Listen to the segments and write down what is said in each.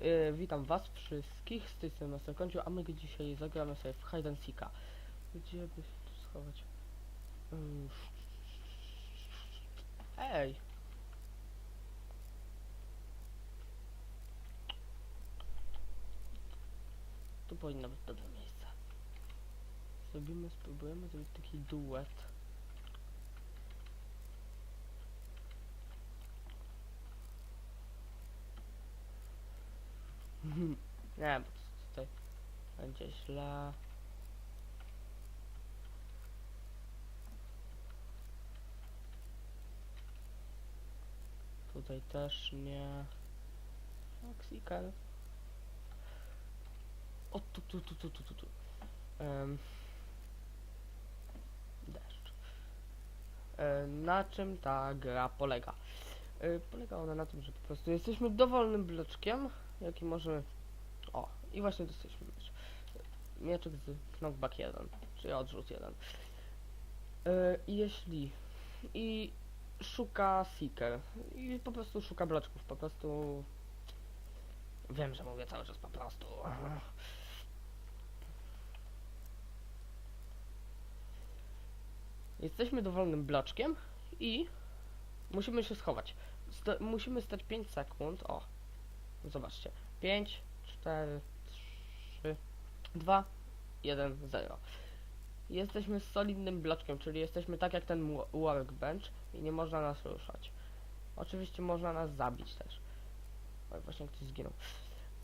Yy, witam was wszystkich z tej strony końcu, a my dzisiaj zagramy sobie w Hide and Seeka. Gdzie by się tu schować? Ym. Ej! Tu powinno być dobre miejsce. Zrobimy, spróbujemy zrobić taki duet. Nie, bo tutaj będzie źle. Tutaj też nie. Mexican. O, tu, tu, tu, tu, tu, tu, tu. Em. Deszcz. E, na czym ta gra polega? E, polega ona na tym, że po prostu jesteśmy dowolnym bloczkiem, jaki możemy... O, i właśnie dostaliśmy miecz. Mieczek z knockback 1, czyli odrzut 1. E, I jeśli... I szuka seeker. I po prostu szuka bloczków, po prostu... Wiem, że mówię cały czas po prostu. Jesteśmy dowolnym bloczkiem i musimy się schować. Sto musimy stać 5 sekund. O, zobaczcie. 5, 4, 3, 2, 1, 0. Jesteśmy solidnym bloczkiem, czyli jesteśmy tak jak ten workbench i nie można nas ruszać. Oczywiście można nas zabić też. Oj, właśnie ktoś zginął.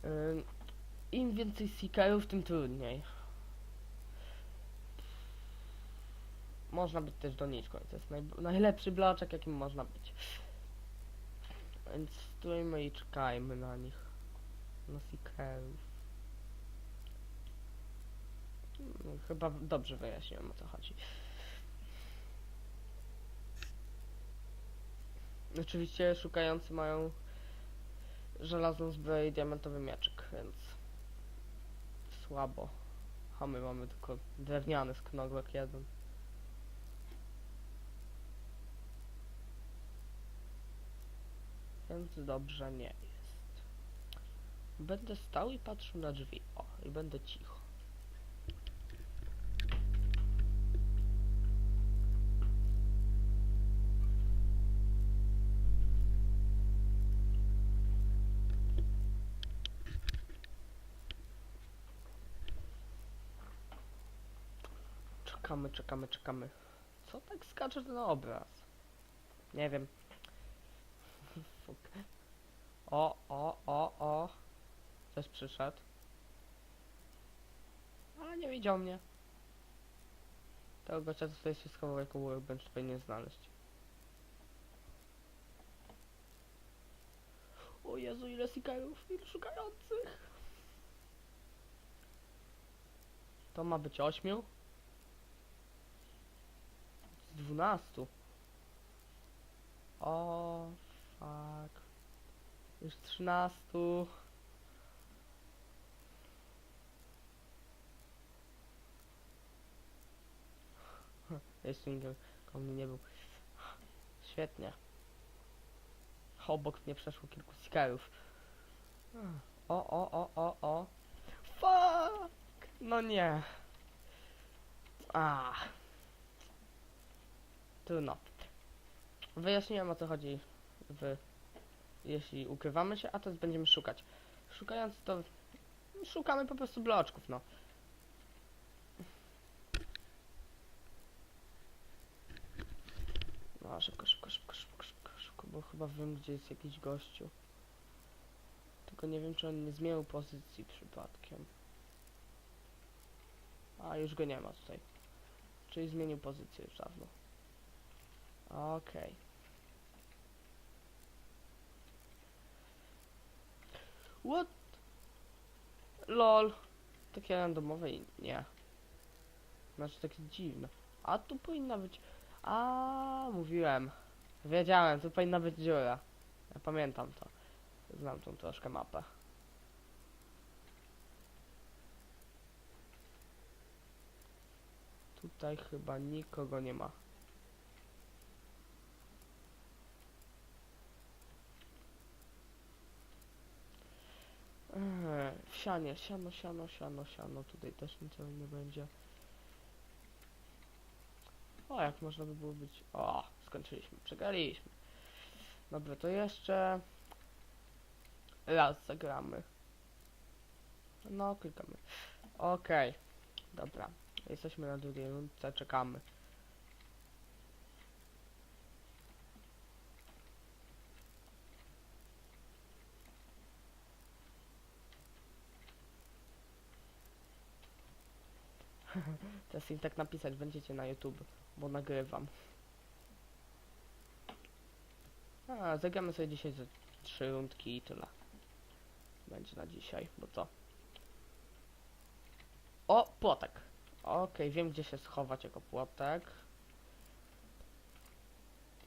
Ym, Im więcej seekerów, tym trudniej. Można być też doniczką. To jest naj, najlepszy bloczek, jakim można być. Więc stójmy i czekajmy na nich. Na seekerów. Mm, Chyba dobrze wyjaśniłem o co chodzi. Oczywiście szukający mają żelazną zbroję i diamentowy mieczek, więc słabo. A my mamy tylko drewniany z knoglek jeden. Więc dobrze nie jest. Będę stał i patrzył na drzwi. O, i będę cicho. Czekamy, czekamy, czekamy. Co tak skacze ten obraz? Nie wiem. O, o, o, o. Ktoś przyszedł. Ale nie widział mnie. Tego gościa tutaj się schował jako workbench, tutaj nie znaleźć. O Jezu, ile seekerów, ile szukających. To ma być ośmiu? Z dwunastu. O, fuck. Już trzynastu. Jeszcze nigdy koło mnie nie był. Świetnie. Obok mnie przeszło kilku sikarów. O, o, o, o, o. Fuck! No nie. Ah. Trudno. Wyjaśniłem o co chodzi w... Jeśli ukrywamy się, a teraz będziemy szukać. Szukając to... Szukamy po prostu bloczków, no. No, szybko, szybko, szybko, szybko, szybko, szybko, bo chyba wiem, gdzie jest jakiś gościu. Tylko nie wiem, czy on nie zmienił pozycji przypadkiem. A, już go nie ma tutaj. Czyli zmienił pozycję już dawno. Okej. What? LOL. Takie randomowe i nie. Znaczy takie dziwne. A tu powinna być... A mówiłem. Wiedziałem, tu powinna być dziura. Ja pamiętam to. Znam tą troszkę mapę. Tutaj chyba nikogo nie ma. Eee, sianie, siano, siano, siano, siano. Tutaj też niczego nie będzie. O, jak można by było być... O, skończyliśmy, przegraliśmy. Dobra, to jeszcze... Raz zagramy. No, klikamy. Okej. Dobra. Jesteśmy na drugiej rundce, czekamy. Im tak napisać będziecie na YouTube, bo nagrywam. A, zagramy sobie dzisiaj ze trzy rundki i tyle. Będzie na dzisiaj, bo co? O, płotek. Okej, wiem gdzie się schować jako płotek.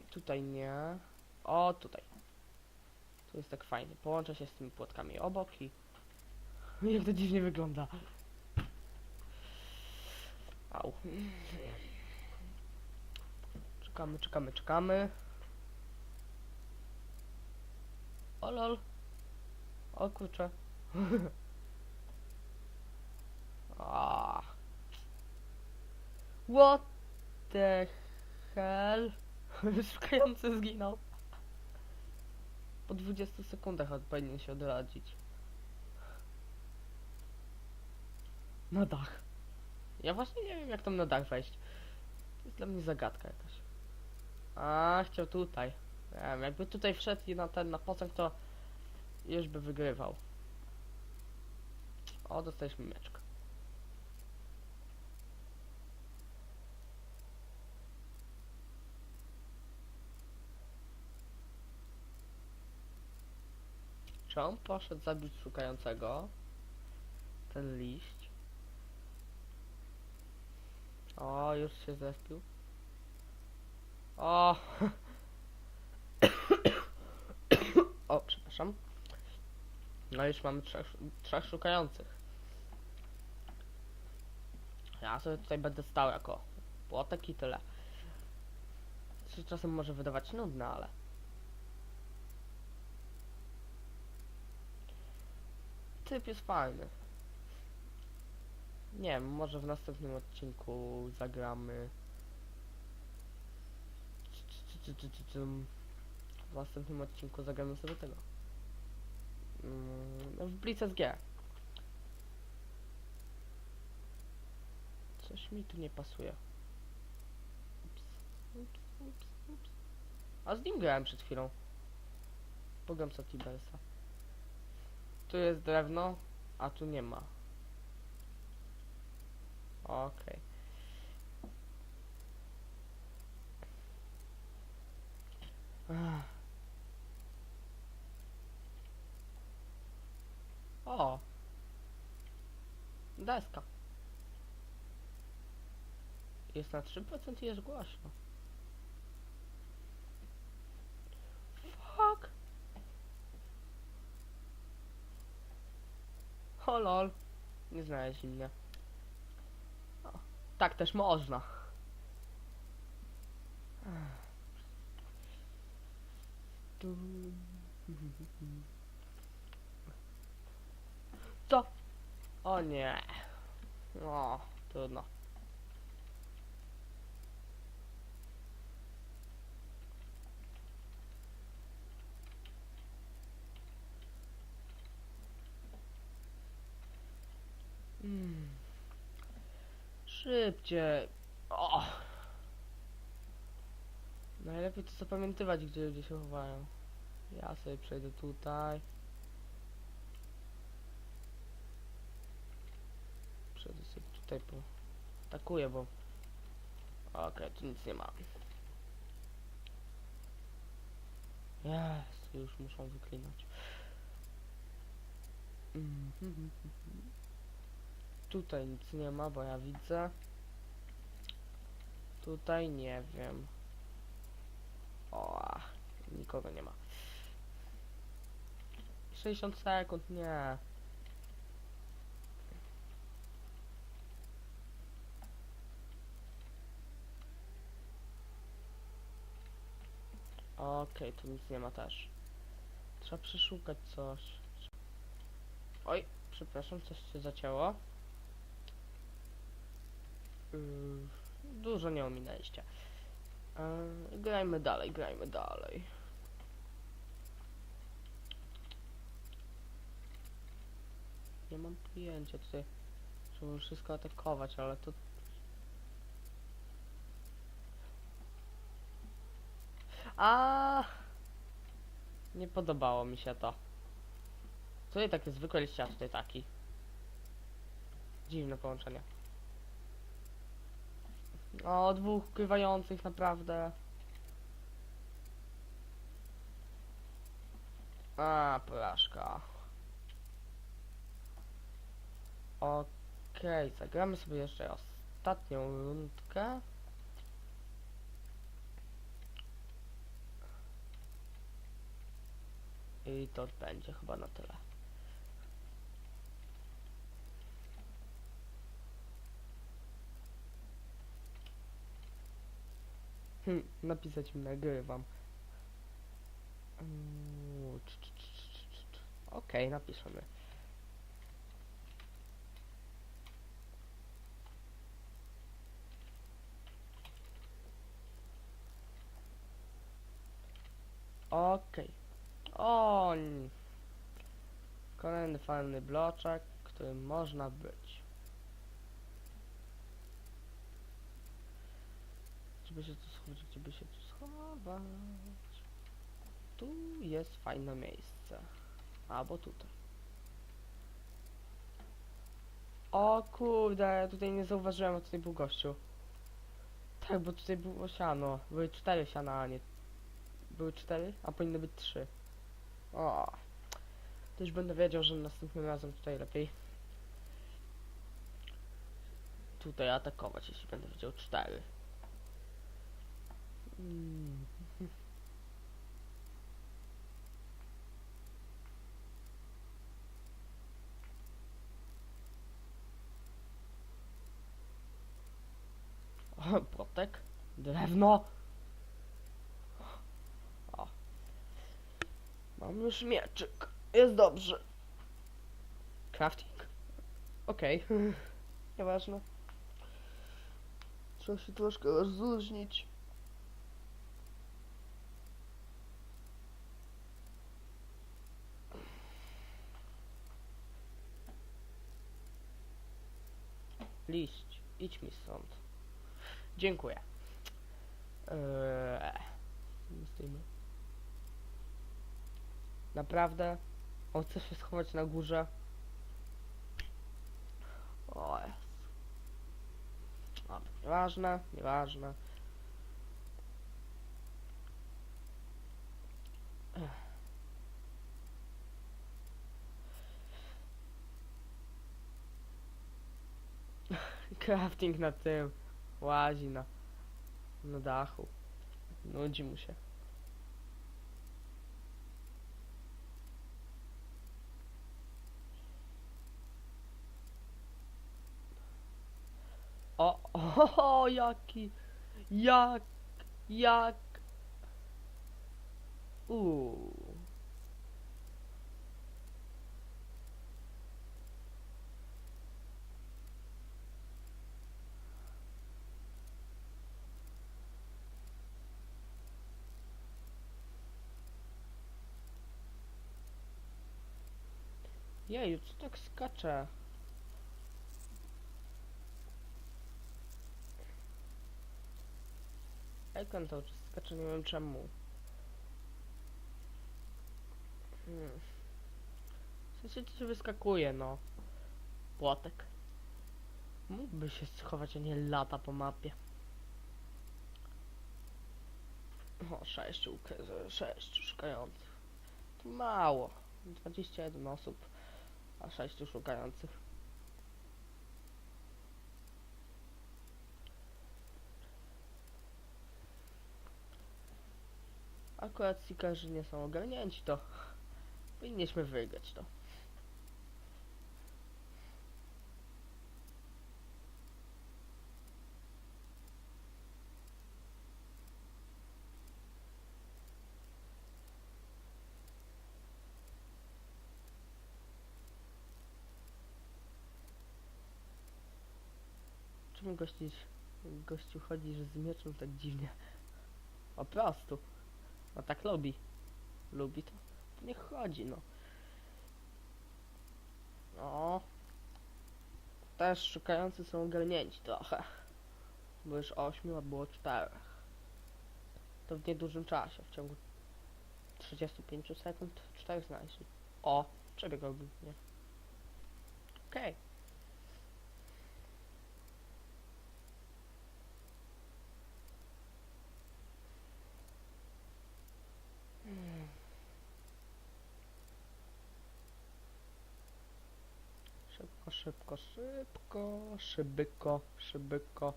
Tutaj nie. O, tutaj. Tu jest tak fajnie. Połączę się z tymi płotkami obok i... Jak to dziwnie wygląda. Czekamy, czekamy, czekamy. O lol. O kurczę. What the hell? Szukający zginął. Po 20 sekundach powinien się odradzić. Na dach. Ja właśnie nie wiem jak tam na dach wejść. To jest dla mnie zagadka jakaś. A, chciał tutaj. Nie wiem, jakby tutaj wszedł i na ten, na posąg to już by wygrywał. O, dostaliśmy mieczka. Czy on poszedł zabić szukającego? Ten liść. O, już się zespił. O! o, przepraszam. No już mamy trzech, trzech szukających. Ja sobie tutaj będę stał jako płotek i tyle. Co czasem może wydawać nudne, ale... Typ jest fajny. Nie wiem, może w następnym odcinku zagramy... W następnym odcinku zagramy sobie tego. Mm, W Blitz SG. Coś mi tu nie pasuje. Ups, ups, ups, ups. A z nim grałem przed chwilą. Pogram co Tibersa. Tu jest drewno, a tu nie ma. Okej. Ach. O! Deska. Jest na 3% i jest głośno. Fuck! O. Nie znaleźli mnie. Tak też można. Co? O nie. O, trudno. Mm. Szybciej. O. Najlepiej to zapamiętywać, gdzie ludzie się chowają. Ja sobie przejdę tutaj. Przejdę sobie tutaj po... Atakuję, bo... Okej, tu nic nie ma. Jest, już muszą wyklinać. Mhm. Tutaj nic nie ma, bo ja widzę. Tutaj nie wiem. O, nikogo nie ma. 60 sekund, nie. Okej, tu nic nie ma też. Trzeba przeszukać coś. Oj, przepraszam, coś się zacięło. Yy, dużo nie ominęliście. Yy, grajmy dalej, grajmy dalej. Nie mam pojęcia tutaj. Trzeba wszystko atakować, ale to... A Nie podobało mi się to. Tutaj takie zwykłe tutaj taki. Dziwne połączenie. O, dwóch ukrywających naprawdę. A, porażka. Okej, zagramy sobie jeszcze ostatnią rundkę. I to będzie chyba na tyle. Hm, napisać nagrywam. Okej, napiszemy. Okej. O, n- Kolejny fajny bloczek, którym można być. Żeby się tu schować, gdzie się tu schować? Tu jest fajne miejsce. Albo tutaj. O kurde, tutaj nie zauważyłem, a tutaj był gościu. Tak, bo tutaj było siano. Były cztery siana, a nie... Były cztery, a powinny być trzy. O. To już będę wiedział, że następnym razem tutaj lepiej tutaj atakować, jeśli będę widział cztery. Płotek, drewno. O. Mam już mieczyk. Jest dobrze. Crafting? Okej. Nieważne. Trzeba się troszkę rozluźnić. Liść, idź mi stąd. Dziękuję. Eee. Naprawdę? On chce się schować na górze? O jest. Dobra, nieważne, nieważne. Ech. Crafting na tym. Łazi na, na dachu. Nudzi mu się. O, o, o, jaki, jak, jak, uuu. Jeju, co tak skacze? Ekran cały czas skacze, nie wiem czemu. Hmm. W sensie coś wyskakuje, no. Płotek. Mógłby się schować, a nie lata po mapie. O, sześciu, uk- sześciu szukających. To mało. 21 osób, a sześciu szukających. Akurat sikarzy nie są ogarnięci, to powinniśmy wygrać to. Czemu gościsz, gościu chodzisz z mieczem tak dziwnie? Po prostu. No tak lubi. Lubi to. niech chodzi, no. No. Też szukający są ogarnięci trochę. Bo już 8, a było 4. To w niedużym czasie, w ciągu 35 sekund 4 znaleźli. O, przebieg robił, nie? Okej. Hmm. Szybko, szybko, szybyko, szybyko,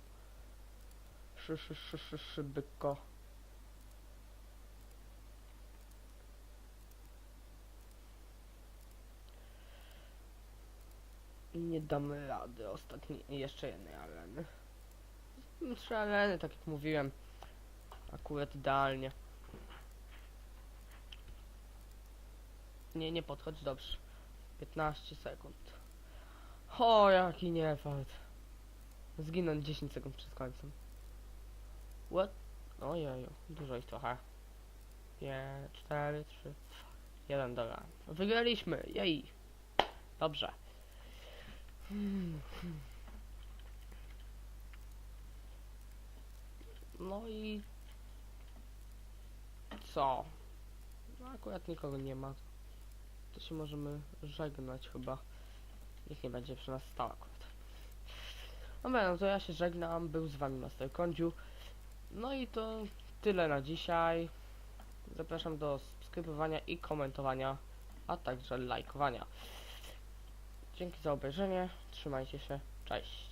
szy, szy, szy, szy, szybyko. Nie damy rady ostatniej, jeszcze jednej areny. Trzy areny, tak jak mówiłem. Akurat idealnie. Nie, nie podchodź, dobrze. 15 sekund. O, jaki niefart. Zginąć 10 sekund przed końcem. What? Ojeju, dużo ich trochę. 5, 4, 3, 1, dobra. Wygraliśmy, jej. Dobrze. No i co? No akurat nikogo nie ma. To się możemy żegnać chyba. Nikt nie będzie przy nas stał akurat. Dobra, no to ja się żegnam. Był z wami Master Kondziu. No i to tyle na dzisiaj. Zapraszam do subskrybowania i komentowania, a także lajkowania. Dzięki za obejrzenie. Trzymajcie się. Cześć.